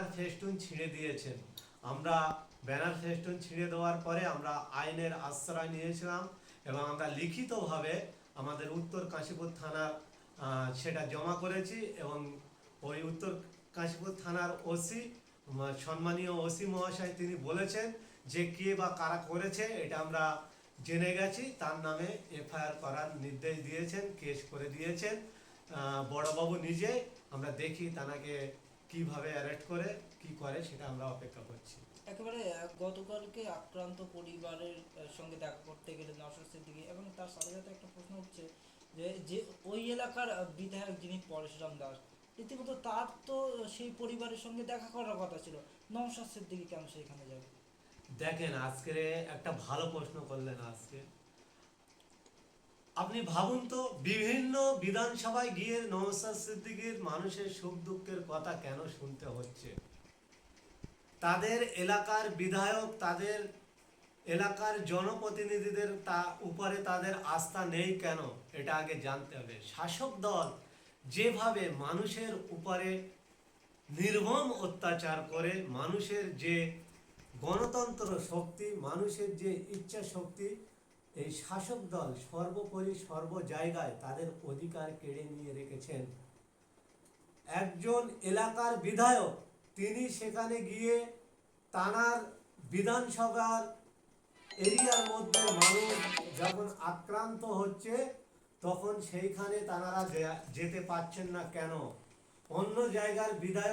Banner festoon ছিঁড়ে দিয়েছেন। আমরা ব্যানার ফেস্টুন ছিঁড়ে দেওয়ার পরে আমরা আইনের আশ্রয় নিয়েছিলাম এবং আমরা লিখিতভাবে আমাদের উত্তর কাশীপুর থানার সেটা জমা করেছি এবং ওই উত্তর কাশীপুর থানার ওসি সম্মানীয় ওসি মহাশয় তিনি বলেছেন যে কে বা কারা করেছে এটা আমরা জেনে গেছি। তার নামে এফআইআর করার নির্দেশ দিয়েছেন, কেস করে দিয়েছেন। বড়বাবু নিজে, আমরা দেখি তানাকে কীভাবে অ্যারেস্ট করে কি করে সেটা আমরা অপেক্ষা করছি। একেবারে গতকালকে আক্রান্ত পরিবারের সঙ্গে দেখা করতে গেলে নওশাদ সিদ্দিকী এবং তার সাথে সাথে একটা প্রশ্ন হচ্ছে যে যে ওই এলাকার বিধায়ক যিনি পরশুরাম দাস রীতিমতো তার তো সেই পরিবারের সঙ্গে দেখা করার কথা ছিল। নওশাদ সিদ্দিকী কেন সেখানে যাবে? দেখেন আজকে একটা ভালো প্রশ্ন করলেন আজকে। আপনি ভাবুন তো, বিভিন্ন বিধানসভায় গিয়ে নওসাদ সিদ্দিকীর মানুষের সুখ দুঃখের কথা কেন শুনতে হচ্ছে? তাদের এলাকার বিধায়ক, তাদের এলাকার জনপ্রতিনিধিদের তা উপরে তাদের আস্থা নেই কেন? এটা আগে জানতে হবে। শাসক দল যেভাবে মানুষের উপরে নির্মম অত্যাচার করে, মানুষের যে গণতন্ত্র শক্তি, মানুষের যে ইচ্ছা শক্তি এই শাসক দল সর্বোপরি সর্ব জায়গায় তাদের অধিকার কেড়ে নিয়ে রেখেছেন। একজন এলাকার বিধায়ক, তিনি সেখানে গিয়ে তানার বিধানসভার এরিয়ার মধ্যে মানুষ যখন আক্রান্ত হচ্ছে, তখন সেইখানে তানারা যেতে পারছেন না কেন? অন্য জায়গার বিধায়ক